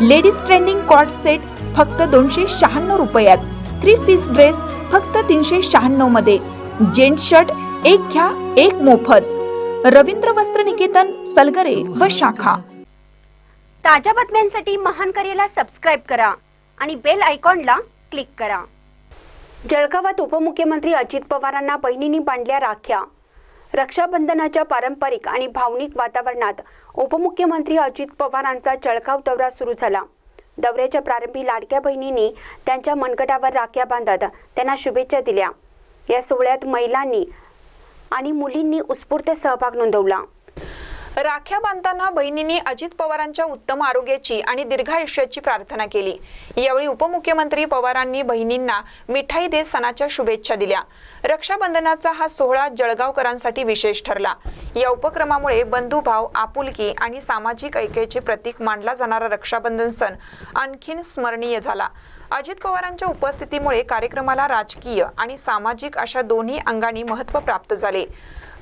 Ladies trending cot set फक्त दोनशे शहाण्णव रुपयात. थ्री पीस ड्रेस फक्त तीनशे शहाण्णवमध्ये. जेंट्स शर्ट एक घ्या एक मोफत. रवींद्र वस्त्र निकेतन सलगरे व शाखा. ताज्या बातम्यांसाठी महान करेला सबस्क्राईब करा आणि बेल आयकॉनला क्लिक करा. जळगावात उपमुख्यमंत्री अजित पवारांना बहिणींनी बांधल्या राख्या. रक्षाबंधनाच्या पारंपरिक आणि भावनिक वातावरणात उपमुख्यमंत्री अजित पवारांचा जळगाव दौरा सुरू झाला. दौऱ्याच्या प्रारंभी लाडक्या बहिणींनी त्यांच्या मनगटावर राख्या बांधत त्यांना शुभेच्छा दिल्या. या सोहळ्यात महिलांनी आणि मुलींनी उत्स्फूर्त सहभाग नोंदवला. राख्या बांधताना बहिणींनी अजित पवारांच्या उत्तम आरोग्याची आणि दीर्घायुष्याची प्रार्थना केली. यावेळी उपमुख्यमंत्री पवारांनी बहिणींना मिठाई देत सणाच्या शुभेच्छा दिल्या. रक्षाबंधनाचा हा सोहळा जळगावकरांसाठी विशेष ठरला. या उपक्रमामुळे बंधुभाव आपुलकी आणि सामाजिक ऐक्याचे प्रतीक मानला जाणारा रक्षाबंधन सण आणखीन स्मरणीय झाला. अजित पवारांच्या उपस्थितीमुळे कार्यक्रमाला राजकीय आणि सामाजिक अशा दोन्ही अंगांनी महत्त्व प्राप्त झाले.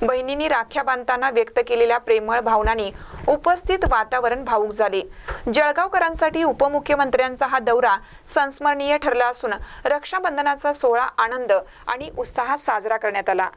बहिणींनी राख्या बांधताना व्यक्त केलेल्या प्रेमळ भावनांनी उपस्थित वातावरण भावूक झाले. जळगावकरांसाठी उपमुख्यमंत्र्यांचा हा दौरा संस्मरणीय ठरला असून रक्षाबंधनाचा सोहळा आनंद आणि उत्साहात साजरा करण्यात आला.